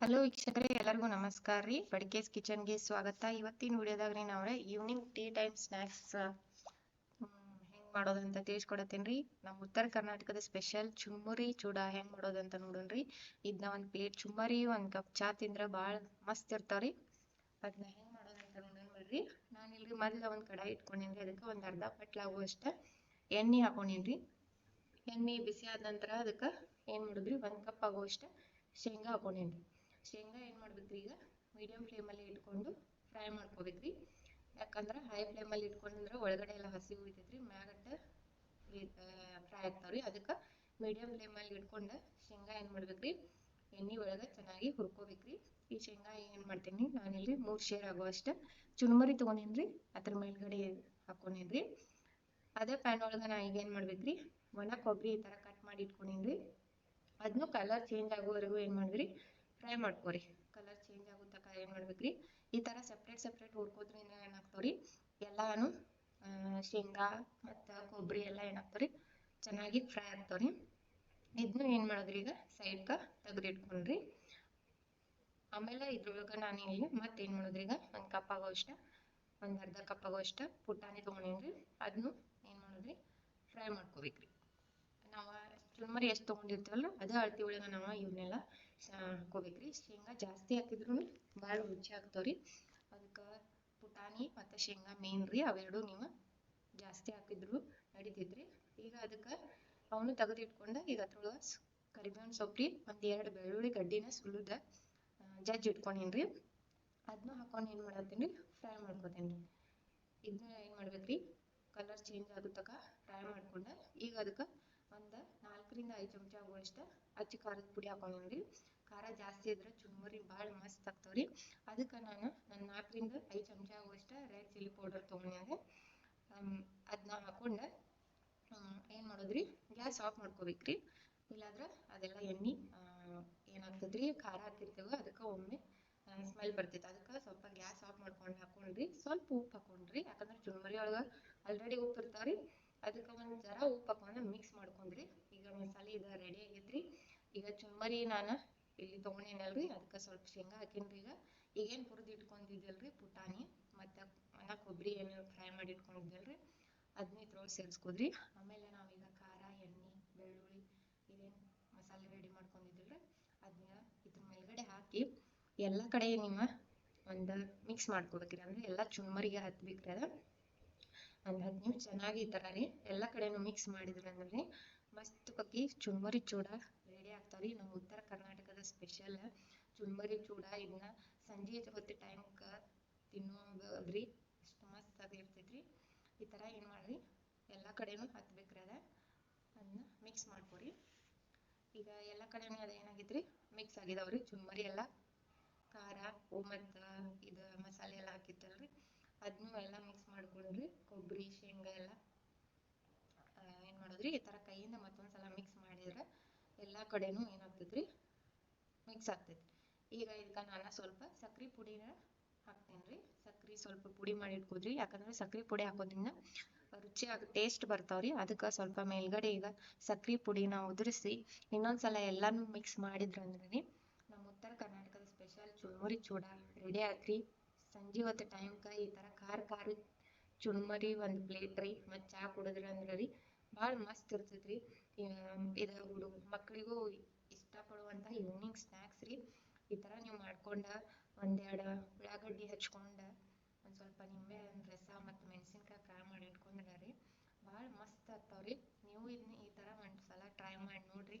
Hello ವೀಕ್ಷಕರೇ, ಎಲ್ಲರಿಗೂ ನಮಸ್ಕಾರ ರೀ. ಬಡ್ಕೇಸ್ ಕಿಚನ್ಗೆ ಸ್ವಾಗತ. ಇವತ್ತಿನ ವಿಡಿಯೋದಾಗ ರೀ ನಾವ್ರೆ ಈವ್ನಿಂಗ್ ಟೀ ಟೈಮ್ ಸ್ನ್ಯಾಕ್ಸ್ ಹೆಂಗ್ ಮಾಡೋದಂತ ತಿಳಿಸ್ಕೊಡತ್ತೇನೆ ರೀ. ನಮ್ಮ ಉತ್ತರ ಕರ್ನಾಟಕದ ಸ್ಪೆಷಲ್ ಚುಮ್ಮುರಿ ಚೂಡ ಹೆಂಗ್ ಮಾಡೋದಂತ ರೀ. ಇದನ್ನ ಒಂದು ಪ್ಲೇಟ್ ಚುಮ್ಮರಿ ಒಂದು ಕಪ್ ಚಾ ತಿಂದ್ರೆ ಭಾಳ ಮಸ್ತ್ ಇರ್ತಾವ್ರಿ ಅದನ್ನ ಹೆಂಗ್ ಮಾಡೋದಂತ ನೋಡೋಣ ಬಿಡ್ರಿ ನಾನು ಇಲ್ರಿ ಮೊದಲ ಒಂದು ಕಡಾಯಿ ಇಟ್ಕೊಂಡೇನ್ರಿ ಅದಕ್ಕೆ ಒಂದು ಅರ್ಧ ಪಟ್ಲಾಗುವಷ್ಟು ಎಣ್ಣೆ ಹಾಕೊಂಡಿನ್ರಿ ಎಣ್ಣೆ ಬಿಸಿ ಆದ ನಂತರ ಅದಕ್ಕೆ ಏನು ಮಾಡಿದ್ರಿ? ಒಂದು ಕಪ್ ಆಗುವಷ್ಟು ಶೇಂಗಾ ಹಾಕೊಂಡೇನ್ರಿ ಶೇಂಗಾ ಏನು ಮಾಡ್ಬೇಕ್ರಿ ಈಗ? ಮೀಡಿಯಂ ಫ್ಲೇಮಲ್ಲಿ ಇಟ್ಕೊಂಡು ಫ್ರೈ ಮಾಡ್ಕೋಬೇಕ್ರಿ. ಯಾಕಂದ್ರೆ ಹೈ ಫ್ಲೇಮಲ್ಲಿ ಇಟ್ಕೊಂಡ್ರೆ ಒಳಗಡೆ ಎಲ್ಲ ಹಸಿ ಉಳಿತೈತ್ರಿ ಮ್ಯಾಗಟ್ಟ ಫ್ರೈ ಆಗ್ತಾವ್ರಿ. ಅದಕ್ಕೆ ಮೀಡಿಯಂ ಫ್ಲೇಮಲ್ಲಿ ಇಟ್ಕೊಂಡ ಶೇಂಗಾ ಏನು ಮಾಡ್ಬೇಕ್ರಿ? ಎಣ್ಣೆ ಒಳಗ ಚೆನ್ನಾಗಿ ಹುರ್ಕೊಬೇಕ್ರಿ, ಈ ಶೇಂಗಾ ಏನು ಮಾಡ್ತೀನಿ ನಾನಿಲ್ಲಿ ಮೂರು ಶೇರ್ ಆಗುವಷ್ಟ. ಚುರುಮುರಿ ತೊಗೊಂಡೇನ್ರಿ? ಅದ್ರ ಮೇಲ್ಗಡೆ ಹಾಕೊಂಡೇನ್ರಿ. ಅದೇ ಪ್ಯಾನ್ ಒಳಗ ನಾ ಈಗ ಏನು ಮಾಡ್ಬೇಕ್ರಿ? ಒಣ ಕೊಬ್ಬರಿ ಈ ಥರ ಕಟ್ ಮಾಡಿ ಇಟ್ಕೊಂಡೇನ್ರಿ. ಅದನ್ನು ಕಲರ್ ಚೇಂಜ್ ಆಗೋವರೆಗೂ ಏನು ಮಾಡಿದ್ರಿ? ಫ್ರೈ ಮಾಡ್ಕೊರಿ. ಕಲರ್ ಚೇಂಜ್ ಆಗೋ ತನಕ ಏನು ಮಾಡ್ಬೇಕ್ರಿ? ಈ ಥರ ಸಪ್ರೇಟ್ ಸಪ್ರೇಟ್ ಹುರ್ಕೋದ್ರಿಂದ ಏನಾಗ್ತಾವ್ರಿ ಎಲ್ಲಾನು ಶೇಂಗಾ ಮತ್ತು ಕೊಬ್ಬರಿ ಎಲ್ಲ ಏನಾಗ್ತಾವ್ರಿ ಚೆನ್ನಾಗಿ ಫ್ರೈ ಆಗ್ತಾವ್ರಿ. ಇದನ್ನ ಏನು ಮಾಡೋದ್ರಿ ಈಗ? ಸೈಡ್ಗೆ ತೆಗೆದಿಟ್ಕೊಂಡ್ರಿ. ಆಮೇಲೆ ಇದ್ರೊಳಗೆ ನಾನು ಇಲ್ಲಿ ಮತ್ತೆ ಏನು ಮಾಡೋದ್ರಿ ಈಗ? ಒಂದು ಕಪ್ ಆಗೋ ಇಷ್ಟ ಒಂದು ಅರ್ಧ ಕಪ್ ಆಗೋ ಇಷ್ಟ ಪುಟಾಣಿ ತಗೊಂಡೇನ್ರಿ. ಅದನ್ನು ಏನು ಮಾಡೋದ್ರಿ? ಫ್ರೈ ಮಾಡ್ಕೋಬೇಕ್ರಿ. ನಾವು ಚುರುಮರಿ ಎಷ್ಟು ತೊಗೊಂಡಿರ್ತೀವಲ್ಲ ಅದೇ ಅಳತಿ ಒಳಗೆ ನಾವು ಇವನ್ನೆಲ್ಲ ಹಾಕೋಬೇಕ್ರಿ. ಶೇಂಗಾ ಜಾಸ್ತಿ ಹಾಕಿದ್ರು ಭಾಳ ರುಚಿ ಆಗ್ತಾವ್ರಿ. ಅದಕ್ಕೆ ಪುಟಾಣಿ ಮತ್ತು ಶೇಂಗಾ ಮೇನ್ ರೀ, ಅವೆರಡು ನೀವು ಜಾಸ್ತಿ ಹಾಕಿದ್ರು ನಡಿತೈತ್ರಿ. ಈಗ ಅದಕ್ಕೆ ಅವನು ತೆಗೆದಿಟ್ಕೊಂಡು ಈಗ ಅದ್ರೊಳಗೆ ಕರಿಬೇವಿನ ಸೊಪ್ಪು ಒಂದು ಎರಡು ಬೆಳ್ಳುಳ್ಳಿ ಗಡ್ಡಿನ ಸುಲಿದ ಜಜ್ಜಿ ಇಟ್ಕೊಂಡೇನ್ರಿ. ಅದನ್ನ ಹಾಕೊಂಡು ಏನು ಮಾಡತ್ತೀನಿ, ಫ್ರೈ ಮಾಡ್ಕೊತೀನಿ. ಇದನ್ನ ಏನು ಮಾಡ್ಬೇಕ್ರಿ, ಕಲರ್ ಚೇಂಜ್ ಆಗೋ ತನಕ ಫ್ರೈ ಮಾಡ್ಕೊಂಡು ಈಗ ಅದಕ್ಕೆ ಒಂದು ನಾಲ್ಕರಿಂದ ಐದು ಚಮಚ ಆಗುವಷ್ಟು ಅಚ್ಚ ಖಾರದ ಪುಡಿ ಹಾಕೊಂಡೇನ್ರಿ ಖಾರ ಜಾಸ್ತಿ ಇದ್ರೆ ಚುರುಮುರಿ ಭಾಳ ಮಸ್ತ್ ಆಗ್ತಾವ್ರಿ. ಅದಕ್ಕೆ ನಾನು ನನ್ನ ನಾಲ್ಕರಿಂದ ಐದು ಚಮಚ ಆಗುವಷ್ಟು ರೆಡ್ ಚಿಲ್ಲಿ ಪೌಡರ್ ತೊಗೊಂಡ್ಯಾಗ ಅದನ್ನ ಹಾಕೊಂಡು ಏನು ಮಾಡೋದ್ರಿ? ಗ್ಯಾಸ್ ಆಫ್ ಮಾಡ್ಕೋಬೇಕ್ರಿ. ಇಲ್ಲಾಂದ್ರೆ ಅದೆಲ್ಲ ಎಣ್ಣೆ ಏನಾಗ್ತದ್ರಿ? ಖಾರ ಹಾಕಿರ್ತೇವೆ, ಅದಕ್ಕೆ ಒಮ್ಮೆ ಸ್ಮೆಲ್ ಬರ್ತೈತೆ. ಅದಕ್ಕೆ ಸ್ವಲ್ಪ ಗ್ಯಾಸ್ ಆಫ್ ಮಾಡ್ಕೊಂಡು ಹಾಕೊಂಡ್ರಿ. ಸ್ವಲ್ಪ ಉಪ್ಪು ಹಾಕೊಂಡ್ರಿ. ಯಾಕಂದ್ರೆ ಚುರುಮುರಿ ಒಳಗೆ ಆಲ್ರೆಡಿ ಉಪ್ಪು ಇರ್ತಾವ್ರಿ. ಅದಕ್ಕೆ ಒಂದು ಜರ ಉಪ್ಪು ಹಾಕೊಂಡು ಮಿಕ್ಸ್ ಮಾಡ್ಕೊಂಡ್ರಿ. ಈಗ ಮಸಾಲೆ ಇದು ರೆಡಿ ಆಗೈತ್ರಿ. ಈಗ ಚುಮ್ಮರಿ ನಾನು ಇಲ್ಲಿ ತೊಗೊಂಡೇನಲ್ರಿ. ಅದಕ್ಕೆ ಸ್ವಲ್ಪ ಶೇಂಗಾ ಹಾಕೀನ್ರಿ ಈಗ. ಈಗೇನು ಹುರಿದು ಇಟ್ಕೊಂಡಿದ್ದಲ್ರಿ ಪುಟಾಣಿ ಮತ್ತು ಒಣ ಕೊಬ್ಬರಿ ಏನು ಫ್ರೈ ಮಾಡಿ ಇಟ್ಕೊಂಡಿದ್ದಲ್ರಿ. ಅದನ್ನ ಇದ್ರೊಳಗೆ ಸೇರಿಸ್ಕೋದ್ರಿ. ಆಮೇಲೆ ನಾವೀಗ ಖಾರ, ಎಣ್ಣೆ, ಬೆಳ್ಳುಳ್ಳಿ ಇದೇನು ಮಸಾಲೆ ರೆಡಿ ಮಾಡ್ಕೊಂಡಿದ್ದಲ್ರಿ. ಅದನ್ನ ಇದ್ರ ಮೇಲ್ಗಡೆ ಹಾಕಿ ಎಲ್ಲ ಕಡೆ ನಿಮ್ಮ ಒಂದು ಮಿಕ್ಸ್ ಮಾಡ್ಕೊಬೇಕ್ರಿ. ಅಂದ್ರೆ ಎಲ್ಲ ಚುಮ್ಮರಿಗೆ ಹತ್ಬೇಕ್ರಿ ಅದ. ಹತ್ತು ನಿಮಿಷ ಚೆನ್ನಾಗಿ ಈ ಥರ ರೀ. ಎಲ್ಲ ಕಡೆನೂ ಮಿಕ್ಸ್ ಮಾಡಿದ್ರಿ ಅಂದ್ರೆ ಮಸ್ತ್ ಬಗ್ಗೆ ಚುರುಮರಿ ಚೂಡ ರೆಡಿ ಆಗ್ತಾವ್ರಿ. ನಮ್ಮ ಉತ್ತರ ಕರ್ನಾಟಕದ ಸ್ಪೆಷಲ್ ಚುರುಮರಿ ಚೂಡ ಇದನ್ನ ಸಂಜೆ ಹೊತ್ತು ಟೈಮ್ಗೆ ತಿನ್ನೋದ್ರಿ. ಅಷ್ಟು ಮಸ್ತ್ ಅದು ಇರ್ತೈತ್ರಿ. ಈ ಥರ ಏನು ಮಾಡ್ರಿ? ಎಲ್ಲ ಕಡೆನೂ ಹತ್ಬೇಕ್ರಿ ಅದ. ಅದನ್ನ ಮಿಕ್ಸ್ ಮಾಡ್ಕೊರಿ. ಈಗ ಎಲ್ಲ ಕಡೆನೂ ಅದು ಏನಾಗೈತ್ರಿ? ಮಿಕ್ಸ್ ಆಗಿದಾವ್ರಿ. ಚುರುಮರಿ ಎಲ್ಲ, ಖಾರ ಮತ್ತು ಇದು ಮಸಾಲೆ ಎಲ್ಲ ಹಾಕಿತ್ತಲ್ರಿ. ಅದನ್ನು ಎಲ್ಲ ಮಿಕ್ಸ್ ಮಾಡ್ಕೊಂಡ್ರಿ ಕೊಬ್ಬರಿ ಶೇಂಗಾ ಎಲ್ಲ ಏನು ಮಾಡೋದ್ರಿ? ಈ ಥರ ಕೈಯಿಂದ ಮತ್ತೊಂದು ಸಲ ಮಿಕ್ಸ್ ಮಾಡಿದ್ರೆ ಎಲ್ಲ ಕಡೆನೂ ರೀ ಮಿಕ್ಸ್ ಆಗ್ತೈತಿ. ಈಗ ಇದಕ್ಕೆ ನಾನು ಸ್ವಲ್ಪ ಸಕ್ರೆ ಪುಡಿನ ಹಾಕ್ತೀನಿ ರೀ ಸಕ್ರೆ ಸ್ವಲ್ಪ ಪುಡಿ ಮಾಡಿ ಇಟ್ಕೋದ್ರಿ ಯಾಕಂದ್ರೆ ಸಕ್ರೆ ಪುಡಿ ಹಾಕೋದ್ರಿಂದ ರುಚಿ taste ಬರ್ತಾವ್ರಿ. ಅದಕ್ಕೆ ಸ್ವಲ್ಪ ಮೇಲ್ಗಡೆ ಈಗ ಸಕ್ರೆ ಪುಡಿನ ಉದುರಿಸಿ ಇನ್ನೊಂದ್ಸಲ ಎಲ್ಲಾನು ಮಿಕ್ಸ್ ಮಾಡಿದ್ರಂದ್ರೆ ರೀ ನಮ್ಮ ಉತ್ತರ ಕರ್ನಾಟಕದ ಸ್ಪೆಷಲ್ ಚುರುಮುರಿ ಚೂಡಾ ರೆಡಿ ಆತ್ರಿ. ಸಂಜೆ ಹೊತ್ತು ಟೈಮ್ಕ ಈ ತರ ಖಾರ ಖಾರ ಚುರುಮರಿ ಒಂದು ಪ್ಲೇಟ್ ರೀ, ಮತ್ತು ಚಾ ಕುಡದ್ರಿ ಅಂದ್ರೆ ರೀ ಭಾಳ ಮಸ್ತ್ ಇರ್ತೇತ್ರಿ ಇದ ಮಕ್ಕಳಿಗೂ ಇಷ್ಟಪಡುವಂಥ ಈವ್ನಿಂಗ್ ಸ್ನ್ಯಾಕ್ಸ್ ರೀ. ಈ ಥರ ನೀವು ಮಾಡ್ಕೊಂಡ ಒಂದೆರಡು ಉಳ್ಳಾಗಡ್ಡಿ ಹಚ್ಕೊಂಡು ಒಂದು ಸ್ವಲ್ಪ ನಿಂಬೆ ಹಣ್ಣಿನ ರಸ ಮತ್ತು ಮೆಣಸಿನ್ಕಾಯಿ ಫ್ರೈ ಮಾಡಿ ಇಟ್ಕೊಂಡ್ರೆ ರೀ ಭಾಳ ಮಸ್ತ್ ಆಗ್ತಾವ್ರಿ ನೀವು ಇದನ್ನ ಈ ಥರ ಒಂದು ಸಲಾ ಟ್ರೈ ಮಾಡಿ ನೋಡ್ರಿ.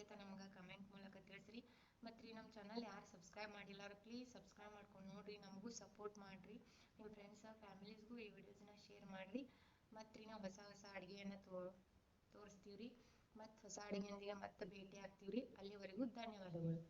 ಅಂತ ನಮ್ಗೆ ಕಮೆಂಟ್ ಮೂಲಕ ತಿಳಿಸ್ರಿ. ಮತ್ತು ರೀ ನಮ್ಮ ಚಾನಲ್ ಯಾರು ಸಬ್ಸ್ಕ್ರೈಬ್ ಮಾಡಿಲ್ಲ ಅವ್ರು ಪ್ಲೀಸ್ ಸಬ್ಸ್ಕ್ರೈಬ್ ಮಾಡ್ಕೊಂಡು ನೋಡ್ರಿ, ನಮಗೂ ಸಪೋರ್ಟ್ ಮಾಡ್ರಿ. ನಿಮ್ಮ ಫ್ರೆಂಡ್ಸ್ ಫ್ಯಾಮಿಲೀಸ್ಗೂ ಈ ವಿಡಿಯೋಸ್ನ ಶೇರ್ ಮಾಡ್ರಿ. ಮತ್ತು ರೀ ನಾವು ಹೊಸ ಹೊಸ ಅಡುಗೆಯನ್ನು ತೋ ತೋರಿಸ್ತೀವಿ ರೀ ಮತ್ತು ಹೊಸ ಅಡುಗೆಯೊಂದಿಗೆ ಮತ್ತೆ ಭೇಟಿ ಆಗ್ತೀವಿ ರೀ ಅಲ್ಲಿವರೆಗೂ ಧನ್ಯವಾದಗಳು.